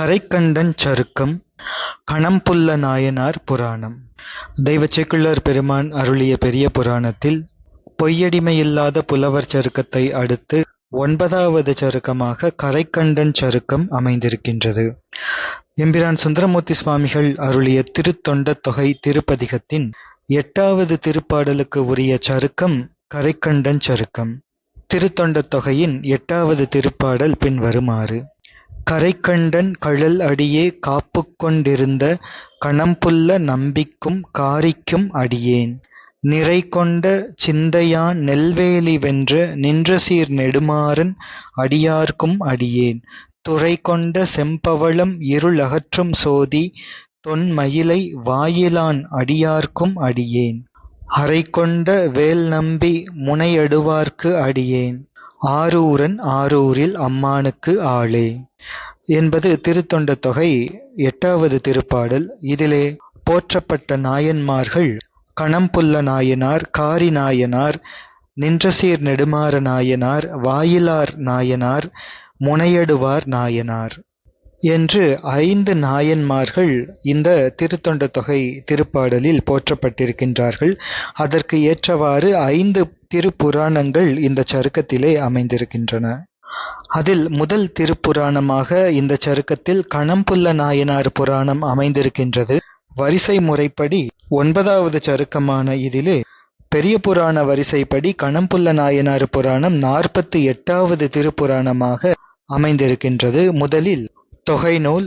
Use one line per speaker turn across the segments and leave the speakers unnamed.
கரைக்கண்டன் சருக்கம் கணம்புல்ல நாயனார் புராணம். தெய்வ சேக்கிழார் பெருமான் அருளிய பெரிய புராணத்தில் பொய்யடிமையில்லாத புலவர் சருக்கத்தை அடுத்து ஒன்பதாவது சருக்கமாக கரைக்கண்டன் சருக்கம் அமைந்திருக்கின்றது. எம்பிரான் சுந்தரமூர்த்தி சுவாமிகள் அருளிய திருத்தொண்ட தொகை திருப்பதிகத்தின் எட்டாவது திருப்பாடலுக்கு உரிய சருக்கம் கரைக்கண்டன் சருக்கம். திருத்தொண்ட தொகையின் எட்டாவது திருப்பாடல் பின்வருமாறு. கரைக்கண்டன் கழல் அடியே காப்புக் கொண்டிருந்த கணம்புல்ல நம்பிக்கும் காரிக்கும் அடியேன். நிறைகொண்ட சிந்தையான் நெல்வேலி வென்ற நின்றசீர் நெடுமாறன் அடியார்க்கும் அடியேன். துறைகொண்ட செம்பவளம் இருளகற்றும் சோதி தொன்மயிலை வாயிலான் அடியார்க்கும் அடியேன். அறைகொண்ட வேல் நம்பி முனையடுவார்க்கு அடியேன். ஆரூரன் ஆரூரில் அம்மானுக்கு ஆளே. என்பது திருத்தொண்ட தொகை எட்டாவது திருப்பாடல். இதிலே போற்றப்பட்ட நாயன்மார்கள் கணம்புல்ல நாயனார் காரி நாயனார் நின்றசீர் நெடுமாற நாயனார் வாயிலார் நாயனார் முனையடுவார் நாயனார். என்று ஐந்து நாயன்மார்கள் இந்த திருத்தொண்ட தொகை திருப்பாடலில் போற்றப்பட்டிருக்கின்றார்கள். அதற்கு ஏற்றவாறு ஐந்து திருப்புராணங்கள் இந்த சருக்கத்திலே அமைந்திருக்கின்றன. அதில் முதல் திருப்புராணமாக இந்த சருக்கத்தில் கணம்புல்ல நாயனார் புராணம் அமைந்திருக்கின்றது. வரிசை முறைப்படி ஒன்பதாவது சருக்கமான இதிலே பெரிய புராண வரிசைப்படி கணம்புல்ல நாயனார் புராணம் நாற்பத்தி எட்டாவது திருப்புராணமாக அமைந்திருக்கின்றது. முதலில் தொகை நூல்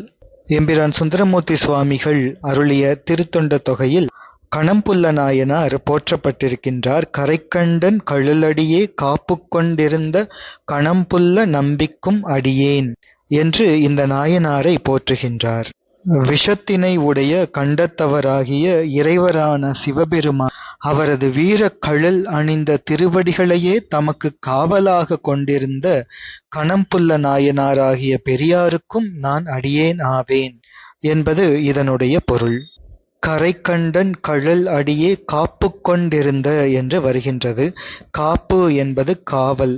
எம்பிரான் சுந்தரமூர்த்தி சுவாமிகள் அருளிய திருத்தொண்ட தொகையில் கணம்புல்ல நாயனார் போற்றப்பட்டிருக்கின்றார். கரைக்கண்டன் கழுலடியே காப்பு கொண்டிருந்த கணம்புல்ல நம்பிக்கும் அடியேன் என்று இந்த நாயனாரை போற்றுகின்றார். விஷத்தினை உடைய கண்டத்தவராகிய இறைவரான சிவபெருமான் அவரது வீர கழல் அணிந்த திருவடிகளையே தமக்கு காவலாக கொண்டிருந்த கணம்புல்ல நாயனாராகிய பெரியாருக்கும் நான் அடியேன் ஆவேன் என்பது இதனுடைய பொருள். கரைக்கண்டன் கழல் அடியே காப்பு கொண்டிருந்த என்று வருகின்றது. காப்பு என்பது காவல்.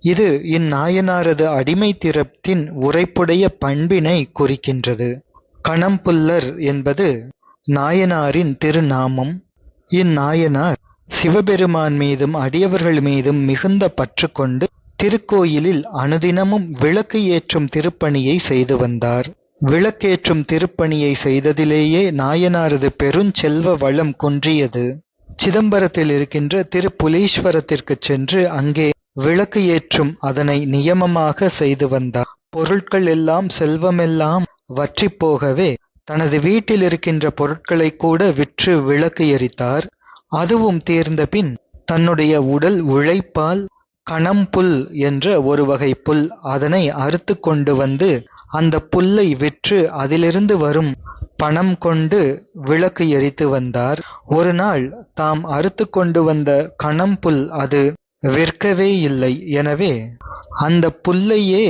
இது இந்நாயனாரது அடிமை திறத்தின் உரைப்புடைய பண்பினை குறிக்கின்றது. கணம்புல்லர் என்பது நாயனாரின் திருநாமம். இந்நாயனார் சிவபெருமான் மீதும் அடியவர்கள் மீதும் மிகுந்த பற்று கொண்டு திருக்கோயிலில் அனுதினமும் விளக்கு ஏற்றும் திருப்பணியை செய்து வந்தார். விளக்கேற்றும் திருப்பணியை செய்ததிலேயே நாயனாரது பெருஞ்செல்வ வளம் குன்றியது. சிதம்பரத்தில் இருக்கின்ற திருப்புலீஸ்வரத்திற்கு சென்று அங்கே விளக்கு ஏற்றும் அதனை நியமமாக செய்து வந்தார். பொருட்கள் எல்லாம் செல்வமெல்லாம் வற்றி போகவே தனது வீட்டில் இருக்கின்ற பொருட்களை கூட விற்று விளக்கு எரித்தார். அதுவும் தீர்ந்த பின் தன்னுடைய உடல் உழைப்பால் கணம்புல் என்ற ஒரு வகை புல் அதனை அறுத்து கொண்டு வந்து அந்த புல்லை விற்று அதிலிருந்து வரும் பணம் கொண்டு விளக்கு எரித்து வந்தார். ஒரு நாள் தாம் அறுத்து கொண்டு வந்த கணம்புல் அது விற்கவே இல்லை. எனவே அந்த புல்லையே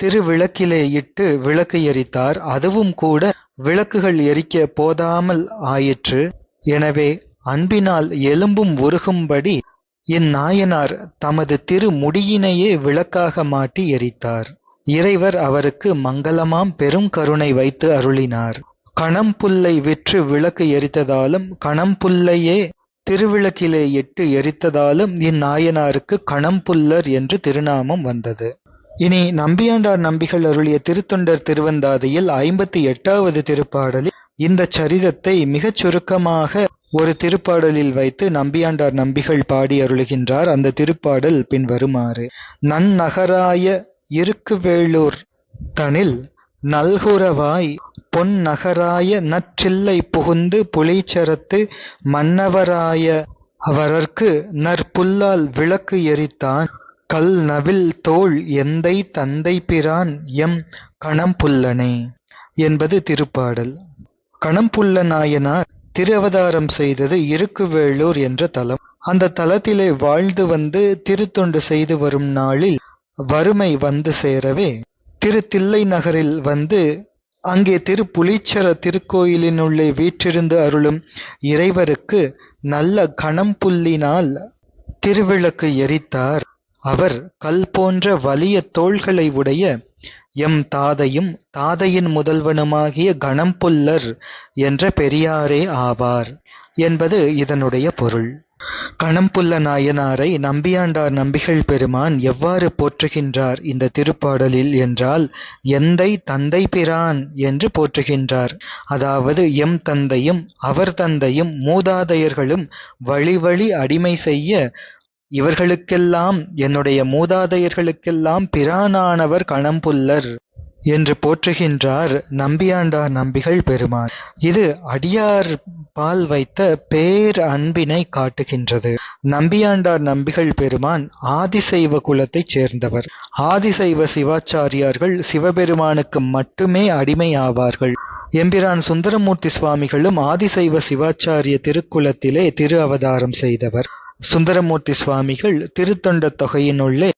திருவிளக்கிலே இட்டு விளக்கு எரித்தார். அதுவும் கூட விளக்குகள் எரிக்க போதாமல் ஆயிற்று. எனவே அன்பினால் எலும்பும் உருகும்படி இந்நாயனார் தமது திரு முடியினையே விளக்காக மாட்டி எரித்தார். இறைவர் அவருக்கு மங்களமாம் பெரும் கருணை வைத்து அருளினார். கணம்புல்லை விற்று விளக்கு எரித்ததாலும் கணம்புல்லையே திருவிளக்கிலே இட்டு எரித்ததாலும் இந்நாயனாருக்கு கணம்புல்லர் என்று திருநாமம் வந்தது. இனி நம்பியாண்டார் நம்பிகள் அருளிய திருத்தொண்டர் திருவந்தாதியில் ஐம்பத்தி எட்டாவது திருப்பாடலில் இந்த சரிதத்தை மிகச் சுருக்கமாக ஒரு திருப்பாடலில் வைத்து நம்பியாண்டார் நம்பிகள் பாடி அருளுகின்றார். அந்த திருப்பாடல் பின்வருமாறு. நன்னகராய இருக்குவேளூர் தனில் நல்குரவாய் பொன் நகராய நற்றில்லை புகுந்து புலிச்சரத்து மன்னவராய அவரற்கு நற்புல்லால் விளக்கு எரித்தான். கல் நவில் தோள் எந்தை தந்தை பிரான் எம் கணம்புல்லனே என்பது திருப்பாடல். கணம்புல்ல நாயனார் திருவதாரம் செய்தது இருக்குவேளூர் என்ற தலம். அந்த தலத்திலே வாழ்ந்து வந்து திருத்தொண்டு செய்து வரும் நாளில் வறுமை வந்து சேரவே. திருத்தில்லை நகரில் வந்து அங்கே திருப்புலீச்சர திருக்கோயிலினுள்ளே வீற்றிருந்து அருளும் இறைவருக்கு நல்ல கணம்புல்லினால் திருவிளக்கு எரித்தார். அவர் கல் போன்ற வலிய தோள்களை உடைய எம் தாதையும் தாதையின் முதல்வனுமாகிய கணம்புல்லர் என்ற பெரியாரே ஆவார் என்பது இதனுடைய பொருள். கணம்புல்ல நாயனாரை நம்பியாண்டார் நம்பிகள் பெருமான் எவ்வாறு போற்றுகின்றார் இந்த திருப்பாடலில் என்றால் எந்தை தந்தை பிரான் என்று போற்றுகின்றார். அதாவது எம் தந்தையும் அவர் தந்தையும் மூதாதையர்களும் வழி வழி அடிமை செய்ய இவர்களுக்கெல்லாம் என்னுடைய மூதாதையர்களுக்கெல்லாம் பிரானானவர் கணம்புல்லர் என்று போற்றுகின்றார் நம்பியாண்டார் நம்பிகள் பெருமான். இது அடியார் பால் வைத்த பேர் அன்பினை காட்டுகின்றது. நம்பியாண்டார் நம்பிகள் பெருமான் ஆதிசைவ குலத்தைச் சேர்ந்தவர். ஆதிசைவ சிவாச்சாரியார்கள் சிவபெருமானுக்கு மட்டுமே அடிமை ஆவார்கள். எம்பிரான் சுந்தரமூர்த்தி சுவாமிகளும் ஆதிசைவ சிவாச்சாரிய திருக்குலத்திலே திரு அவதாரம் செய்தவர். சுந்தரமூர்த்தி சுவாமிகள் திருத்தொண்ட தொகையினுள்ளே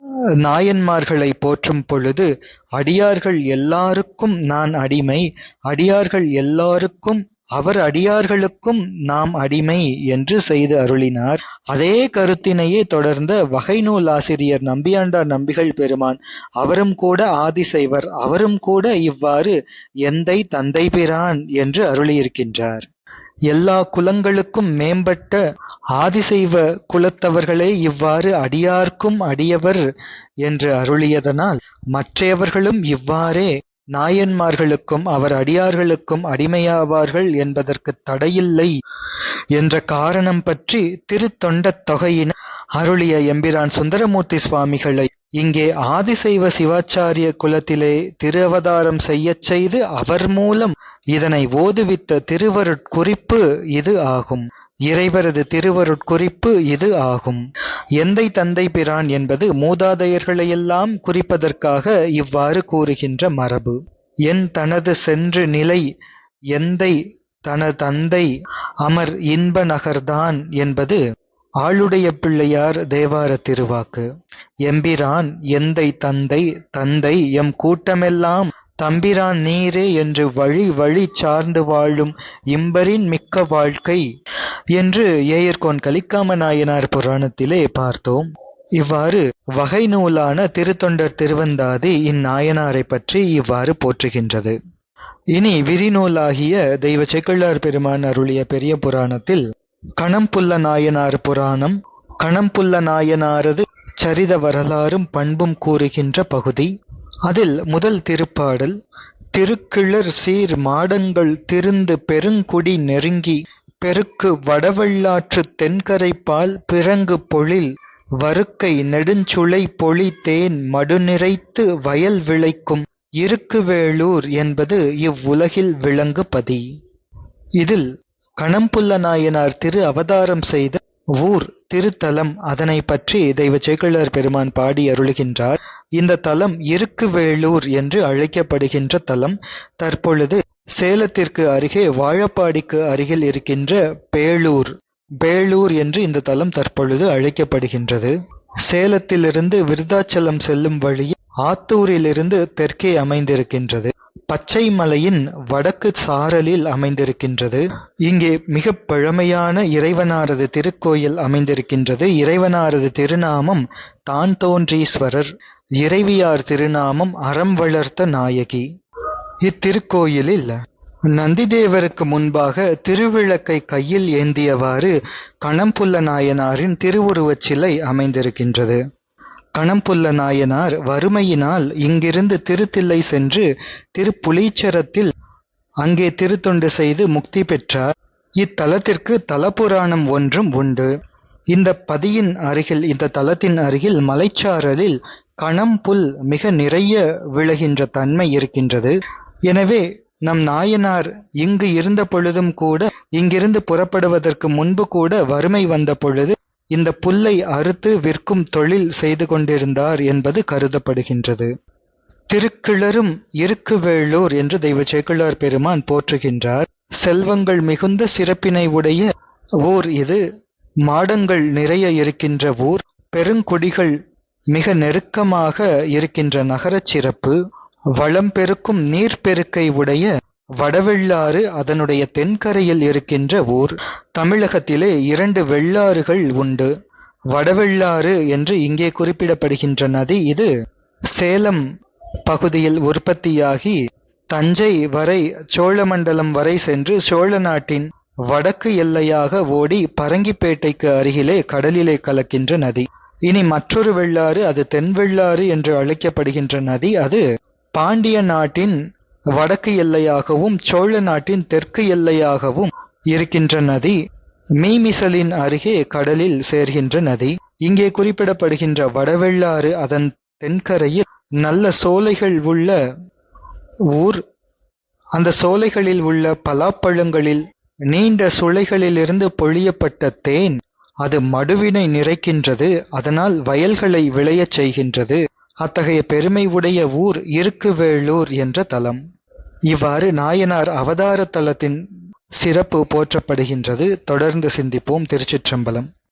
நாயன்மார்களை போற்றும் பொழுது அடியார்கள் எல்லாருக்கும் நான் அடிமை அடியார்கள் எல்லாருக்கும் அவர் அடியார்களுக்கும் நாம் அடிமை என்று செய்து அருளினார். அதே கருத்தினையே தொடர்ந்த வகை நூல் ஆசிரியர் நம்பியாண்டார் நம்பிகள் பெருமான் அவரும் கூட ஆதிசைவர் அவரும் கூட இவ்வாறு எந்தை தந்தை பிரான் என்று அருளியிருக்கின்றார். எல்லா குலங்களுக்கும் மேம்பட்ட ஆதிசைவ குலத்தவர்களே இவ்வாறு அடியார்க்கும் அடியவர் என்று அருளியதனால் மற்றையவர்களும் இவ்வாறே நாயன்மார்களுக்கும் அவர் அடியார்களுக்கும் அடிமையாவார்கள் என்பதற்கு தடையில்லை என்ற காரணம் பற்றி திருத்தொண்டத் தொகையின் அருளிய எம்பிரான் சுந்தரமூர்த்தி சுவாமிகளை இங்கே ஆதிசைவ சிவாச்சாரிய குலத்திலே திரு அவதாரம் செய்யச் செய்து அவர் மூலம் இதனை ஓதுவித்த திருவருட்குறிப்பு இது ஆகும். இறைவரது திருவருட்குறிப்பு இது ஆகும். எந்தை தந்தை பிரான் என்பது மூதாதையர்களையெல்லாம் குறிப்பதற்காக இவ்வாறு கூறுகின்ற மரபு. என் தனது சென்று நிலை எந்தை தன தந்தை அமர் இன்ப நகர்தான் என்பது ஆளுடைய பிள்ளையார் தேவார திருவாக்கு. எம்பிரான் எந்தை தந்தை தந்தை எம் கூட்டமெல்லாம் தம்பிரான் நீரே என்று வழி வழி சார்ந்து வாழும் இம்பரின் மிக்க வாழ்க்கை என்று ஏயர்கோன் கலிக்காம நாயனார் புராணத்திலே பார்த்தோம். இவ்வாறு வகை நூலான திருத்தொண்டர் திருவந்தாதி இந்நாயனாரை பற்றி இவ்வாறு போற்றுகின்றது. இனி விரிநூலாகிய தெய்வ செக்குள்ளார் பெருமான் அருளிய பெரிய புராணத்தில் கணம்புல்ல நாயனார் புராணம் கணம்புல்ல நாயனாரது சரித வரலாறும் பண்பும் கூறுகின்ற பகுதி. அதில் முதல் திருப்பாடல் திருக்கிளர் சீர் மாடங்கள் திருந்து பெருங்குடி நெருங்கி பெருக்கு வடவெள்ளாற்று தென்கரைப்பால் பிறங்கு பொழில் வருக்கை நெடுஞ்சுளை பொழி தேன் மடுநிறைத்து வயல் விளைக்கும் இருக்குவேளூர் என்பது இவ்வுலகில் விளங்கு பதி இதில் கணம்புல்ல நாயனார் திரு அவதாரம் செய்த ஊர் திருத்தலம் அதனை பற்றி தெய்வ சேக்கிழார் பெருமான் பாடி அருளுகின்றார். இந்த தலம் இருக்குவேளூர் என்று அழைக்கப்படுகின்ற தலம். தற்பொழுது சேலத்திற்கு அருகே வாழப்பாடிக்கு அருகில் இருக்கின்ற பேளூர். பேளூர் என்று இந்த தலம் தற்பொழுது அழைக்கப்படுகின்றது. சேலத்திலிருந்து விருதாச்சலம் செல்லும் வழியில் ஆத்தூரிலிருந்து தெற்கே அமைந்திருக்கின்றது. பச்சை மலையின் வடக்கு சாரலில் அமைந்திருக்கின்றது. இங்கே மிக பழமையான இறைவனாரது திருக்கோயில் அமைந்திருக்கின்றது. இறைவனாரது திருநாமம் தான் தோன்றீஸ்வரர் இறைவியார் திருநாமம் அறம் வளர்த்த நாயகி. இத்திருக்கோயிலில் நந்திதேவருக்கு முன்பாக திருவிளக்கை கையில் ஏந்தியவாறு கணம்புல்ல நாயனாரின் திருவுருவச் சிலை அமைந்திருக்கின்றது. கணம்புல்ல நாயனார் வறுமையினால் இங்கிருந்து திருத்தில்லை சென்று திருப்புலீச்சரத்தில் அங்கே திருத்தொண்டு செய்து முக்தி பெற்றார். இத்தலத்திற்கு தலபுராணம் ஒன்றும் உண்டு. இந்த பதியின் அருகில் இந்த தலத்தின் அருகில் மலைச்சாரலில் கணம்புல் மிக நிறைய விழுகின்ற தன்மை இருக்கின்றது. எனவே நம் நாயனார் இங்கு இருந்த பொழுதும் கூட இங்கிருந்து புறப்படுவதற்கு முன்பு கூட வறுமை வந்த பொழுது இந்த புல்லை அறுத்து விற்கும் தொழில் செய்து கொண்டிருந்தார் என்பது கருதப்படுகின்றது. திருக்கிளரும் இருக்குவேளூர் என்று தெய்வ சேக்கிழார் பெருமான் போற்றுகின்றார். செல்வங்கள் மிகுந்த சிறப்பினை உடைய ஊர் இது. மாடங்கள் நிறைய இருக்கின்ற ஊர். பெருங்குடிகள் மிக நெருக்கமாக இருக்கின்ற நகரச் சிறப்பு. வளம் பெருக்கும் நீர்ப்பெருக்கை உடைய வடவெள்ளாறு அதனுடைய தென்கரையில் இருக்கின்ற ஊர். தமிழகத்திலே இரண்டு வெள்ளாறுகள் உண்டு. வடவெள்ளாறு என்று இங்கே குறிப்பிடப்படுகின்ற நதி இது சேலம் பகுதியில் உற்பத்தியாகி தஞ்சை வரை சோழமண்டலம் வரை சென்று சோழ நாட்டின் வடக்கு எல்லையாக ஓடி பரங்கிப்பேட்டைக்கு அருகிலே கடலிலே கலக்கின்ற நதி. இனி மற்றொரு வெள்ளாறு அது தென்வெள்ளாறு என்று அழைக்கப்படுகின்ற நதி. அது பாண்டிய நாட்டின் வடக்கு எல்லையாகவும் சோழ நாட்டின் தெற்கு எல்லையாகவும் இருக்கின்ற நதி மீமிசலின் அருகே கடலில் சேர்கின்ற நதி. இங்கே குறிப்பிடப்படுகின்ற வடவெள்ளாறு அதன் தென்கரையில் நல்ல சோலைகள் உள்ள ஊர். அந்த சோலைகளில் உள்ள பலாப்பழங்களில் நீண்ட சுளைகளிலிருந்து பொழியப்பட்ட தேன் அது மடுவினை நிறைக்கின்றது அதனால் வயல்களை விளையச் செய்கின்றது. அத்தகைய பெருமை உடைய ஊர் இருக்குவேளூர் என்ற தலம். இவ்வாறு நாயனார் அவதார தலத்தின் சிறப்பு போற்றப்படுகின்றது. தொடர்ந்து சிந்திப்போம் திருச்சிற்றம்பலம்.